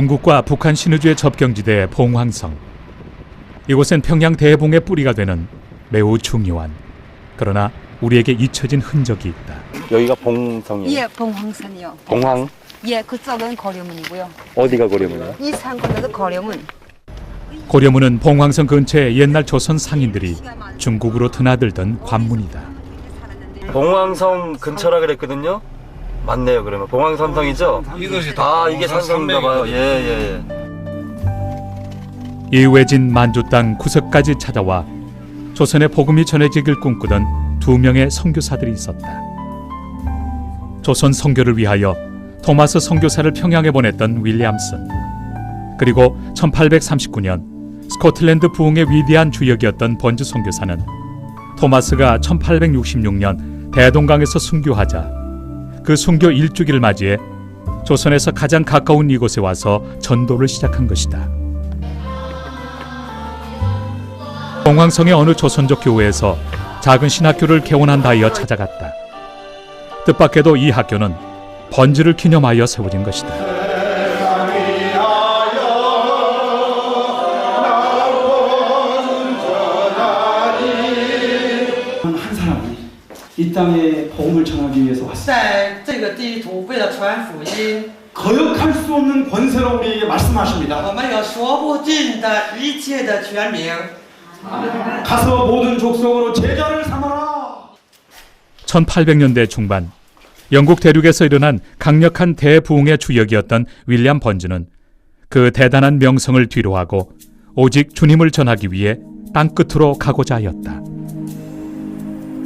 중국과 북한 신의주의 접경지대 봉황성. 이곳엔 평양 대봉의 뿌리가 되는 매우 중요한 그러나 우리에게 잊혀진 흔적이 있다. 여기가 봉성이에요. 예, 봉황산이요. 봉황 예, 그쪽은 거려문이고요. 어디가 거리문이에요? 이 산권에도 거려문. 고려문은 봉황성 근처의 옛날 조선 상인들이 중국으로 드나들던 관문이다. 봉황성 근처라 그랬거든요. 맞네요. 그러면 봉황산성이죠? 이것이 아 이게 산성인가 봐요. 예예 예. 이 외진 만주 땅 구석까지 찾아와 조선의 복음이 전해지길 꿈꾸던 두 명의 선교사들이 있었다. 조선 선교를 위하여 토마스 선교사를 평양에 보냈던 윌리엄슨 그리고 1839년 스코틀랜드 부흥의 위대한 주역이었던 번즈 선교사는 토마스가 1866년 대동강에서 순교하자 그 순교 일주기를 맞이해 조선에서 가장 가까운 이곳에 와서 전도를 시작한 것이다. 봉황성의 어느 조선족 교회에서 작은 신학교를 개원한다 하여 찾아갔다. 뜻밖에도 이 학교는 번지를 기념하여 세워진 것이다. 이 땅에 복음을 전하기 위해서 왔습니다. 在这个地图为了传福音， 거역할 수 없는 권세로 우리에게 말씀하십니다. 我们有说不尽的一切的权柄。 가서 모든 족속으로 제자를 삼아라. 1800년대 중반 영국 대륙에서 일어난 강력한 대부흥의 주역이었던 윌리엄 번즈는 그 대단한 명성을 뒤로하고 오직 주님을 전하기 위해 땅끝으로 가고자 하였다.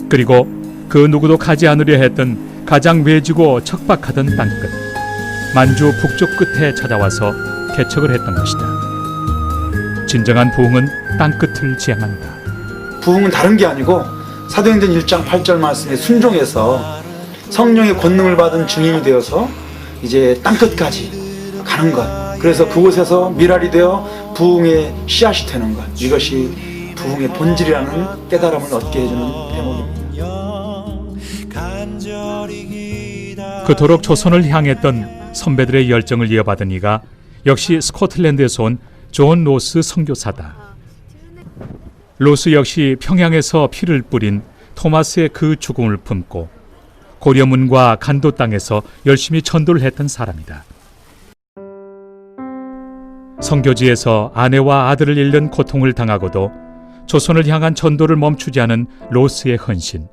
그리고 그 누구도 가지 않으려 했던 가장 외지고 척박하던 땅끝 만주 북쪽 끝에 찾아와서 개척을 했던 것이다. 진정한 부흥은 땅끝을 지향한다. 부흥은 다른 게 아니고 사도행전 1장 8절 말씀에 순종해서 성령의 권능을 받은 증인이 되어서 이제 땅끝까지 가는 것. 그래서 그곳에서 미랄이 되어 부흥의 씨앗이 되는 것. 이것이 부흥의 본질이라는 깨달음을 얻게 해주는 대목입니다. 그토록 조선을 향했던 선배들의 열정을 이어받은 이가 역시 스코틀랜드에서 온 존 로스 선교사다. 로스 역시 평양에서 피를 뿌린 토마스의 그 죽음을 품고 고려문과 간도 땅에서 열심히 전도를 했던 사람이다. 선교지에서 아내와 아들을 잃는 고통을 당하고도 조선을 향한 전도를 멈추지 않은 로스의 헌신.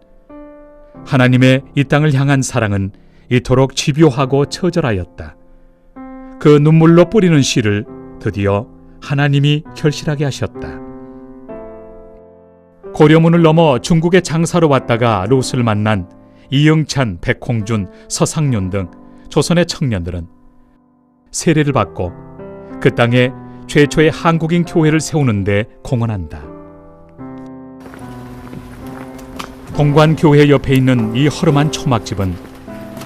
하나님의 이 땅을 향한 사랑은 이토록 집요하고 처절하였다. 그 눈물로 뿌리는 씨를 드디어 하나님이 결실하게 하셨다. 고려문을 넘어 중국의 장사로 왔다가 롯을 만난 이영찬, 백홍준, 서상윤 등 조선의 청년들은 세례를 받고 그 땅에 최초의 한국인 교회를 세우는데 공헌한다. 동관 교회 옆에 있는 이 허름한 초막집은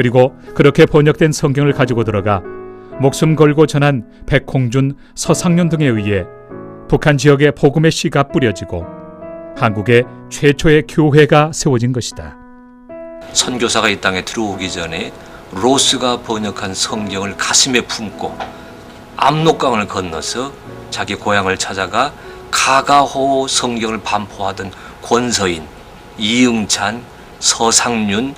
그리고 그렇게 번역된 성경을 가지고 들어가 목숨 걸고 전한 백홍준, 서상윤 등에 의해 북한 지역에 복음의 씨가 뿌려지고 한국의 최초의 교회가 세워진 것이다. 선교사가 이 땅에 들어오기 전에 로스가 번역한 성경을 가슴에 품고 압록강을 건너서 자기 고향을 찾아가 가가호 성경을 반포하던 권서인, 이응찬, 서상윤,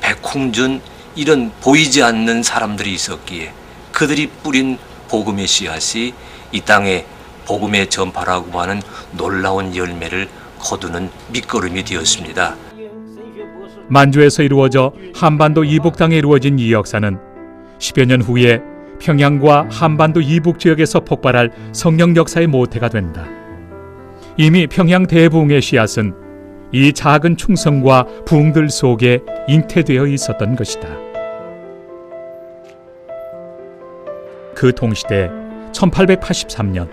백홍준 이런 보이지 않는 사람들이 있었기에 그들이 뿌린 복음의 씨앗이 이 땅에 복음의 전파라고 하는 놀라운 열매를 거두는 밑거름이 되었습니다. 만주에서 이루어져 한반도 이북 땅에 이루어진 이 역사는 10여 년 후에 평양과 한반도 이북 지역에서 폭발할 성령 역사의 모태가 된다. 이미 평양 대부흥의 씨앗은 이 작은 충성과 부흥들 속에 잉태되어 있었던 것이다. 그 동시대 1883년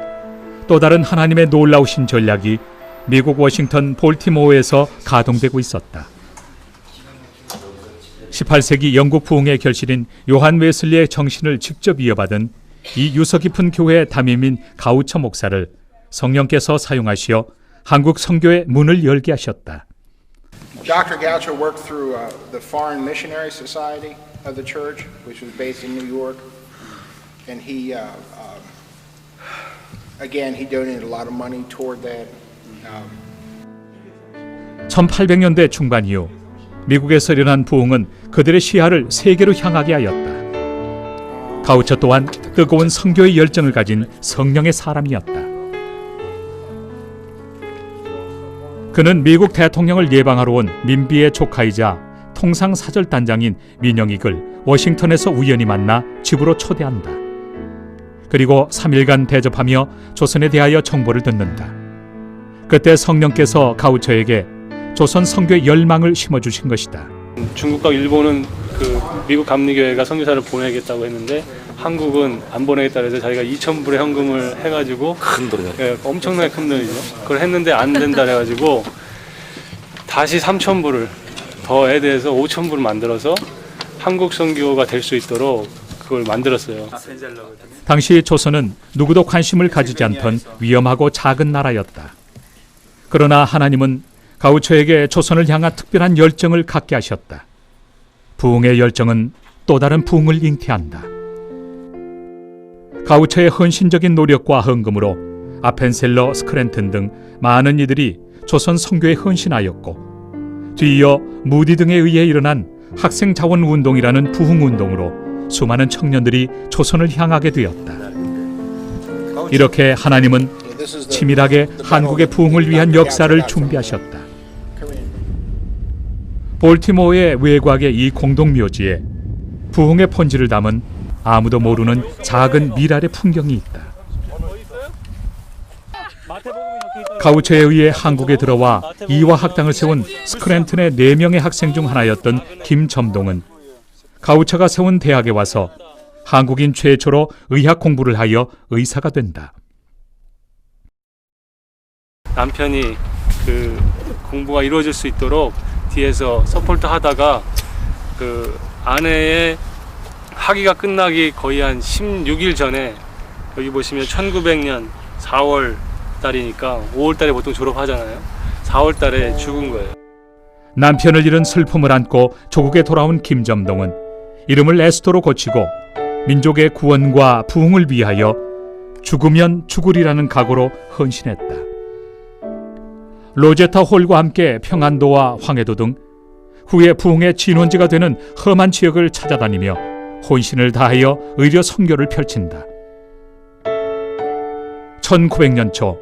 또 다른 하나님의 놀라우신 전략이 미국 워싱턴 볼티모어에서 가동되고 있었다. 18세기 영국 부흥의 결실인 요한 웨슬리의 정신을 직접 이어받은 이 유서 깊은 교회의 담임인 가우처 목사를 성령께서 사용하시어 한국 선교의 문을 열게 하셨다. Dr. Goucher worked through uh, the Foreign Missionary Society of the church, which was based in New York. And he, uh, um, again, he donated a lot of money toward that. Um, 1800년대 중반 이후 미국에서 일어난 부흥은 그들의 시야를 세계로 향하게 하였다. 가우처 또한 뜨거운 선교의 열정을 가진 성령의 사람이었다. 그는 미국 대통령을 예방하러 온 민비의 조카이자 통상 사절단장인 민영익을 워싱턴에서 우연히 만나 집으로 초대한다. 그리고 3일간 대접하며 조선에 대하여 정보를 듣는다. 그때 성령께서 가우처에게 조선 선교의 열망을 심어 주신 것이다. 중국과 일본은 그 미국 감리교회가 선교사를 보내겠다고 했는데 한국은 안 보내겠다 그래서 자기가 2천 불의 현금을 해가지고 큰 돈이요. 예, 엄청나게 큰 돈이죠. 그걸 했는데 안 된다 그래가지고 다시 3천 불을 더 애대해서 5천 불을 만들어서 한국 선교가 될 수 있도록 그걸 만들었어요. 당시 조선은 누구도 관심을 가지지 않던 위험하고 작은 나라였다. 그러나 하나님은 가우처에게 조선을 향한 특별한 열정을 갖게 하셨다. 부흥의 열정은 또 다른 부흥을 잉태한다. 가우처의 헌신적인 노력과 헌금으로 아펜셀러, 스크랜튼 등 많은 이들이 조선 선교에 헌신하였고 뒤이어 무디 등에 의해 일어난 학생 자원 운동이라는 부흥 운동으로 수많은 청년들이 조선을 향하게 되었다. 이렇게 하나님은 치밀하게 한국의 부흥을 위한 역사를 준비하셨다. 볼티모어의 외곽의 이 공동묘지에 부흥의 편지를 담은 아무도 모르는 작은 미랄의 풍경이 있다. 가우처에 의해 한국에 들어와 이화 학당을 세운 스크랜튼의 네명의 학생 중 하나였던 김점동은 가우처가 세운 대학에 와서 한국인 최초로 의학 공부를 하여 의사가 된다. 남편이 그 공부가 이루어질 수 있도록 뒤에서 서포트 하다가 그 아내의 학위가 끝나기 거의 한 16일 전에 여기 보시면 1900년 4월 달이니까 5월 달에 보통 졸업하잖아요. 4월 달에 죽은 거예요. 남편을 잃은 슬픔을 안고 조국에 돌아온 김점동은 이름을 에스토로 고치고 민족의 구원과 부흥을 위하여 죽으면 죽으리라는 각오로 헌신했다. 로제타 홀과 함께 평안도와 황해도 등 후에 부흥의 진원지가 되는 험한 지역을 찾아다니며 혼신을 다하여 의료 선교를 펼친다. 1900년 초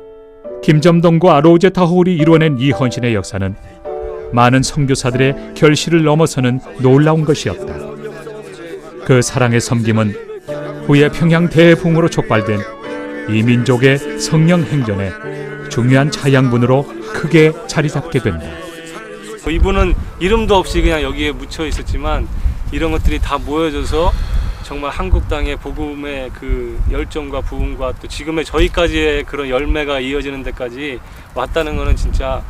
김점동과 로제 타 홀이 이뤄낸 이 헌신의 역사는 많은 선교사들의 결실을 넘어서는 놀라운 것이었다. 그 사랑의 섬김은 후에 평양 대붕으로 촉발된 이 민족의 성령 행전에 중요한 차양분으로 크게 자리 잡게 된다. 이분은 이름도 없이 그냥 여기에 묻혀 있었지만 이런 것들이 다 모여져서 정말 한국 땅의 복음의 그 열정과 부흥과 또 지금의 저희까지의 그런 열매가 이어지는 데까지 왔다는 거는 진짜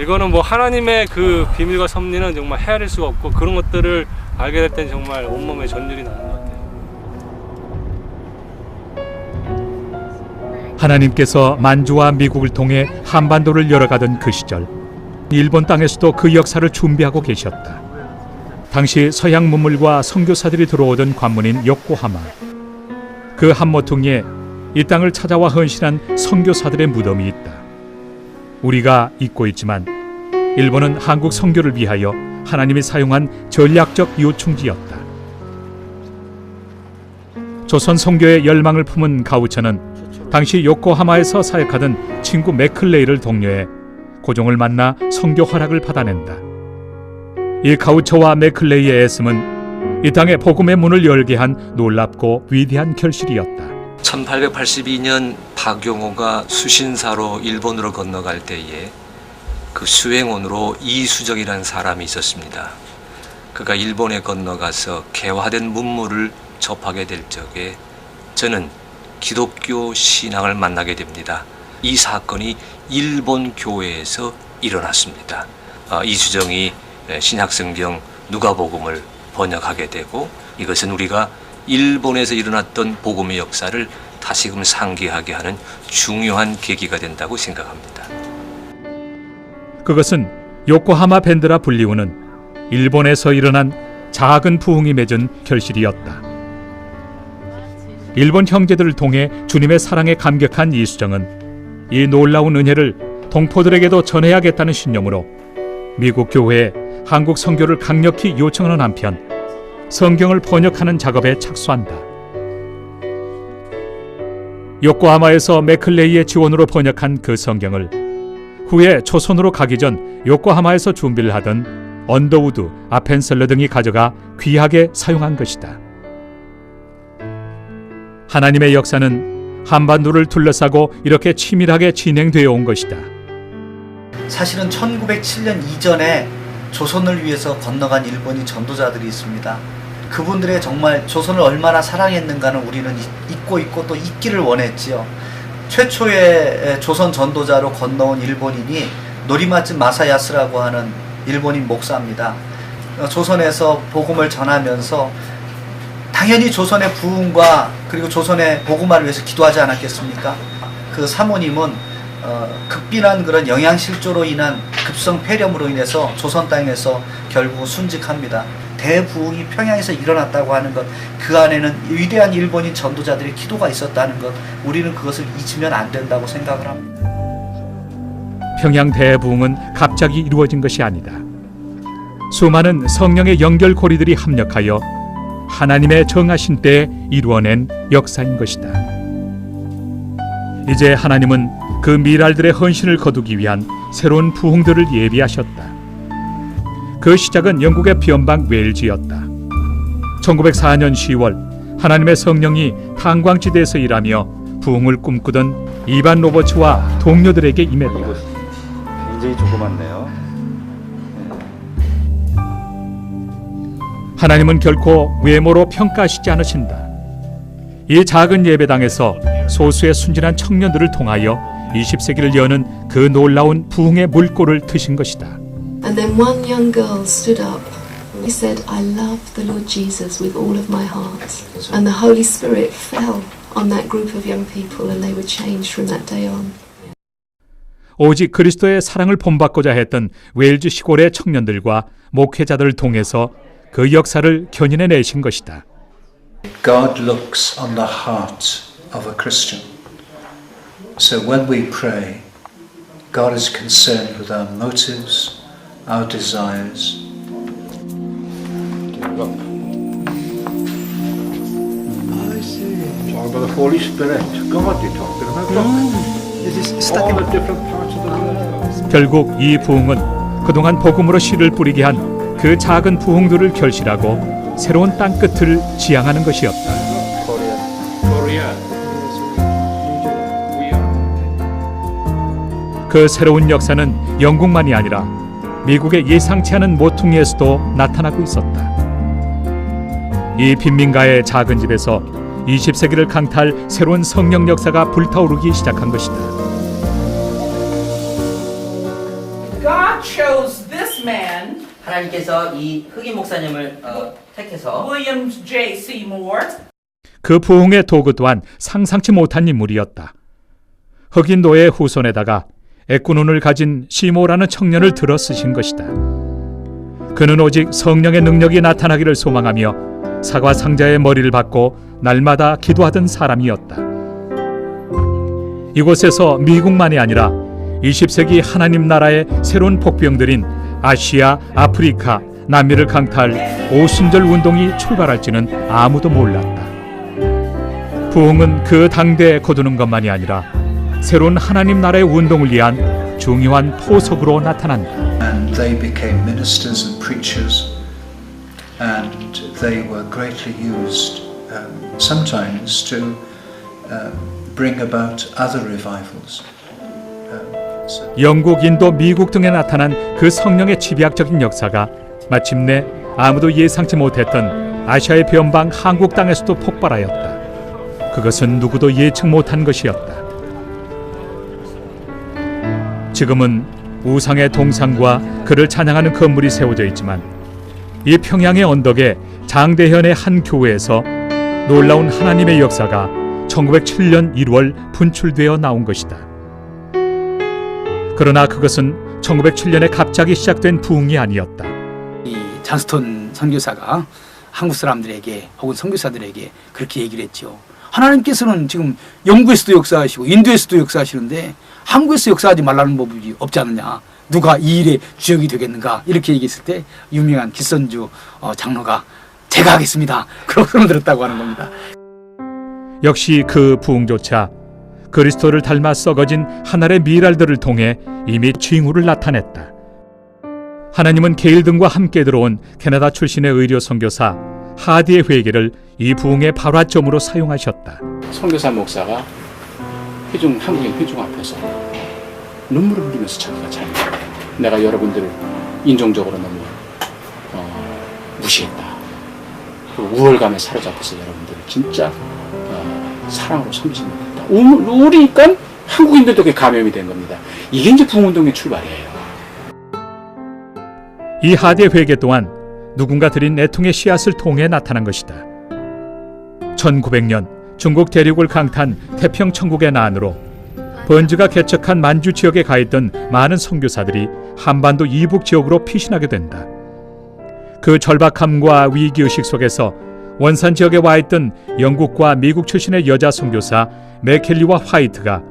이거는 뭐 하나님의 그 비밀과 섭리는 정말 헤아릴 수가 없고 그런 것들을 알게 될 땐 정말 온몸에 전율이 나는 것 같아요. 하나님께서 만주와 미국을 통해 한반도를 열어가던 그 시절 일본 땅에서도 그 역사를 준비하고 계셨다. 당시 서양 문물과 선교사들이 들어오던 관문인 요코하마 그 한모퉁이에 이 땅을 찾아와 헌신한 선교사들의 무덤이 있다. 우리가 잊고 있지만 일본은 한국 선교를 위하여 하나님이 사용한 전략적 요충지였다. 조선 선교의 열망을 품은 가우처는 당시 요코하마에서 사역하던 친구 맥클레이를 독려해 고종을 만나 선교 허락을 받아낸다. 이 가우처와 맥클레이의 애씀은 이 땅에 복음의 문을 열게 한 놀랍고 위대한 결실이었다. 1882년 박용호가 수신사로 일본으로 건너갈 때에 그 수행원으로 이수정이라는 사람이 있었습니다. 그가 일본에 건너가서 개화된 문물을 접하게 될 적에 저는 기독교 신앙을 만나게 됩니다. 이 사건이 일본 교회에서 일어났습니다. 아, 이수정이 신약성경 누가복음을 번역하게 되고 이것은 우리가 일본에서 일어났던 복음의 역사를 다시금 상기하게 하는 중요한 계기가 된다고 생각합니다. 그것은 요코하마 밴드라 불리우는 일본에서 일어난 작은 부흥이 맺은 결실이었다. 일본 형제들을 통해 주님의 사랑에 감격한 이수정은 이 놀라운 은혜를 동포들에게도 전해야겠다는 신념으로 미국 교회에 한국 선교를 강력히 요청하는 한편 성경을 번역하는 작업에 착수한다. 요코하마에서 맥클레이의 지원으로 번역한 그 성경을 후에 조선으로 가기 전 요코하마에서 준비를 하던 언더우드, 아펜셀러 등이 가져가 귀하게 사용한 것이다. 하나님의 역사는 한반도를 둘러싸고 이렇게 치밀하게 진행되어 온 것이다. 사실은 1907년 이전에 조선을 위해서 건너간 일본인 전도자들이 있습니다. 그분들의 정말 조선을 얼마나 사랑했는가는 우리는 잊- 잊고 있고 또 잊기를 원했지요. 최초의 조선 전도자로 건너온 일본인이 노리마츠 마사야스라고 하는 일본인 목사입니다. 어, 조선에서 복음을 전하면서 당연히 조선의 부흥과 그리고 조선의 복음화를 위해서 기도하지 않았겠습니까? 그 사모님은 어, 극빈한 그런 영양실조로 인한 급성 폐렴으로 인해서 조선 땅에서 결국 순직합니다. 대부흥이 평양에서 일어났다고 하는 것, 그 안에는 위대한 일본인 전도자들의 기도가 있었다는 것, 우리는 그것을 잊으면 안 된다고 생각을 합니다. 평양 대부흥은 갑자기 이루어진 것이 아니다. 수많은 성령의 연결고리들이 합력하여 하나님의 정하신 때에 이루어낸 역사인 것이다. 이제 하나님은 그 미랄들의 헌신을 거두기 위한 새로운 부흥들을 예비하셨다. 그 시작은 영국의 비연방 웨일즈였다. 1904년 10월 하나님의 성령이 탄광지대에서 일하며 부흥을 꿈꾸던 이반 로버츠와 동료들에게 임했다. 굉장히 조그맣네요. 하나님은 결코 외모로 평가하시지 않으신다. 이 작은 예배당에서 소수의 순진한 청년들을 통하여 20세기를 여는 그 놀라운 부흥의 물꼬를 트신 것이다. And then one young girl stood up. He said, I love the Lord Jesus with all of my heart. And the Holy Spirit fell on that group of young people and they were changed from that day on. 오직 그리스도의 사랑을 본받고자 했던 웨일즈 시골의 청년들과 목회자들을 통해서 그 역사를 견인해 내신 것이다. God looks on the heart of a Christian. So when we pray, God is concerned with our motives, our desires. Talking about the Holy Spirit. God you're talking about. Look. All the different parts of the world. 결국 이 부흥은 그동안 복음으로 씨를 뿌리게 한 그 작은 부흥들을 결실하고 새로운 땅 끝을 지향하는 것이었다. 그 새로운 역사는 영국만이 아니라 미국의 예상치 않은 모퉁이에서도 나타나고 있었다. 이 빈민가의 작은 집에서 20세기를 강탈 새로운 성령 역사가 불타오르기 시작한 것이다. God chose this man, 하나님께서 이 흑인 목사님을 어, 택해서 William J. Seymour, 그 부흥의 도구 또한 상상치 못한 인물이었다. 흑인 노예 후손에다가 애꾸눈을 가진 시모라는 청년을 들어 쓰신 것이다. 그는 오직 성령의 능력이 나타나기를 소망하며 사과 상자의 머리를 받고 날마다 기도하던 사람이었다. 이곳에서 미국만이 아니라 20세기 하나님 나라의 새로운 복병들인 아시아, 아프리카, 남미를 강탈 오순절 운동이 출발할지는 아무도 몰랐다. 부흥은 그 당대에 거두는 것만이 아니라 새로운 하나님 나라의 운동을 위한 중요한 포석으로 나타난다. And they became ministers and preachers, and they were greatly used um, sometimes to um, bring about other revivals. Um, 영국, 인도, 미국 등에 나타난 그 성령의 집약적인 역사가 마침내 아무도 예상치 못했던 아시아의 변방 한국 땅에서도 폭발하였다. 그것은 누구도 예측 못한 것이었다. 지금은 우상의 동상과 그를 찬양하는 건물이 세워져 있지만 이 평양의 언덕에 장대현의 한 교회에서 놀라운 하나님의 역사가 1907년 1월 분출되어 나온 것이다. 그러나 그것은 1907년에 갑자기 시작된 부흥이 아니었다. 이 잔스톤 선교사가 한국 사람들에게 혹은 선교사들에게 그렇게 얘기를 했죠. 하나님께서는 지금 영국에서도 역사하시고 인도에서도 역사하시는데 한국에서 역사하지 말라는 법이 없지 않느냐. 누가 이 일의 주역이 되겠는가 이렇게 얘기했을 때 유명한 기선주 어, 장로가 제가 하겠습니다. 그러고 들었다고 하는 겁니다. 역시 그 부흥조차 그리스도를 닮아 썩어진 하늘의 미랄들을 통해 이미 징후를 나타냈다. 하나님은 게일 등과 함께 들어온 캐나다 출신의 의료 선교사 하디의 회개를 이 부흥의 발화점으로 사용하셨다. 선교사 목사가 회중 한국인 회중 앞에서 눈물을 흘리면서 자기가 잘 내가 여러분들을 인종적으로 너무 어, 무시했다. 그 우월감에 사로잡혀서 여러분들을 진짜 어, 사랑으로 섬기지 못했다. 우- 우리니까 한국인들도 감염이 된 겁니다. 이게 이제 부흥운동의 출발이에요. 이 하디의 회개 또한 누군가 들인 애통의 씨앗을 통해 나타난 것이다. 1900년 중국 대륙을 강타한 태평 천국의 난으로 번즈가 개척한 만주 지역에 가 있던 많은 선교사들이 한반도 이북 지역으로 피신하게 된다. 그 절박함과 위기 의식 속에서 원산 지역에 와 있던 영국과 미국 출신의 여자 선교사 맥켈리와 화이트가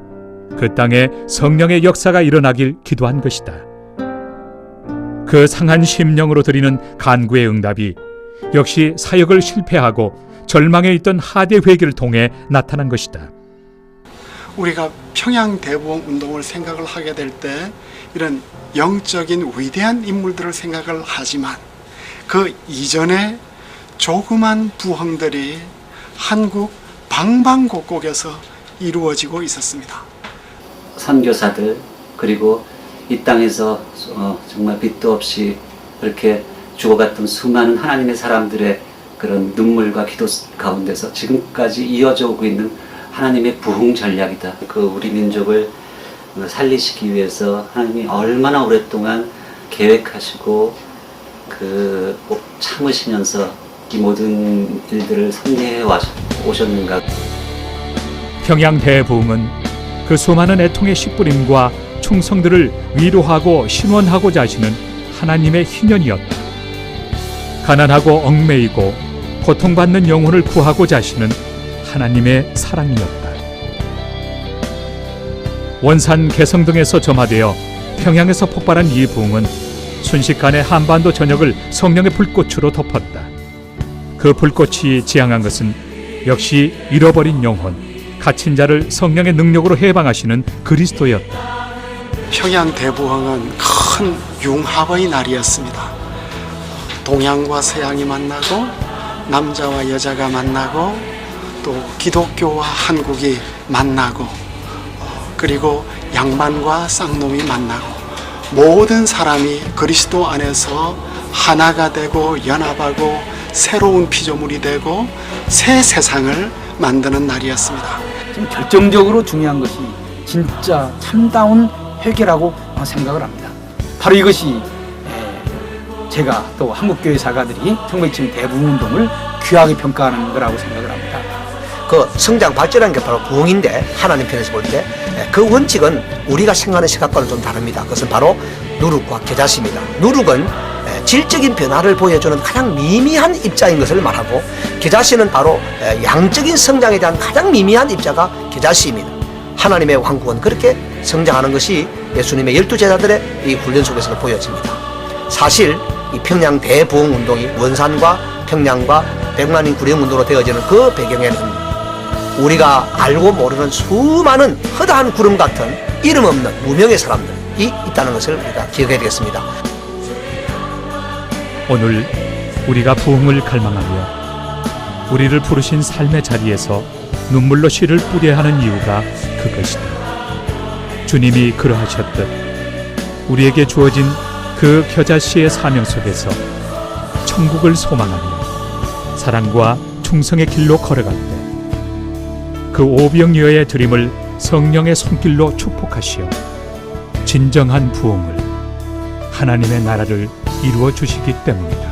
그 땅에 성령의 역사가 일어나길 기도한 것이다. 그 상한 심령으로 드리는 간구의 응답이 역시 사역을 실패하고 절망에 있던 하대 회개를 통해 나타난 것이다. 우리가 평양 대부흥 운동을 생각을 하게 될 때 이런 영적인 위대한 인물들을 생각을 하지만 그 이전에 조그만 부흥들이 한국 방방곡곡에서 이루어지고 있었습니다. 선교사들 그리고 이 땅에서 어, 정말 빛도 없이 그렇게 죽어갔던 수많은 하나님의 사람들의 그런 눈물과 기도 가운데서 지금까지 이어져 오고 있는 하나님의 부흥 전략이다. 그 우리 민족을 어, 살리시기 위해서 하나님이 얼마나 오랫동안 계획하시고 그 참으시면서 이 모든 일들을 섭리해 오셨는가. 평양 대부흥은 그 수많은 애통의 씨뿌림과 충성들을 위로하고 신원하고자 하시는 하나님의 희년이었다. 가난하고 얽매이고 고통받는 영혼을 구하고자 하시는 하나님의 사랑이었다. 원산 개성 등에서 점화되어 평양에서 폭발한 이 부흥은 순식간에 한반도 전역을 성령의 불꽃으로 덮었다. 그 불꽃이 지향한 것은 역시 잃어버린 영혼, 갇힌 자를 성령의 능력으로 해방하시는 그리스도였다. 평양 대부흥은 큰 융합의 날이었습니다. 동양과 서양이 만나고 남자와 여자가 만나고 또 기독교와 한국이 만나고 어, 그리고 양반과 쌍놈이 만나고 모든 사람이 그리스도 안에서 하나가 되고 연합하고 새로운 피조물이 되고 새 세상을 만드는 날이었습니다. 지금 결정적으로 중요한 것이 진짜 참다운 회개라고 생각을 합니다. 바로 이것이 에, 제가 또 한국교회 사가들이 1907 대부흥운동을 귀하게 평가하는 거라고 생각을 합니다. 그 성장 발전한 게 바로 부흥인데 하나님 편에서 볼 때 그 원칙은 우리가 생각하는 시각과는 좀 다릅니다. 그것은 바로 누룩과 겨자씨입니다. 누룩은 에, 질적인 변화를 보여주는 가장 미미한 입자인 것을 말하고 겨자씨는 바로 에, 양적인 성장에 대한 가장 미미한 입자가 겨자씨입니다. 하나님의 왕국은 그렇게 성장하는 것이 예수님의 열두 제자들의 이 훈련 속에서도 보여집니다. 사실 이 평양 대부흥 운동이 원산과 평양과 백만인 구령 운동으로 되어지는 그 배경에는 우리가 알고 모르는 수많은 허다한 구름 같은 이름 없는 무명의 사람들이 있다는 것을 우리가 기억해야 되겠습니다. 오늘 우리가 부흥을 갈망하며 우리를 부르신 삶의 자리에서 눈물로 씨를 뿌려야 하는 이유가 그것이다. 주님이 그러하셨듯 우리에게 주어진 그 겨자씨의 사명 속에서 천국을 소망하며 사랑과 충성의 길로 걸어갈 때 그 오병이어의 드림을 성령의 손길로 축복하시어 진정한 부흥을 하나님의 나라를 이루어 주시기 때문이다.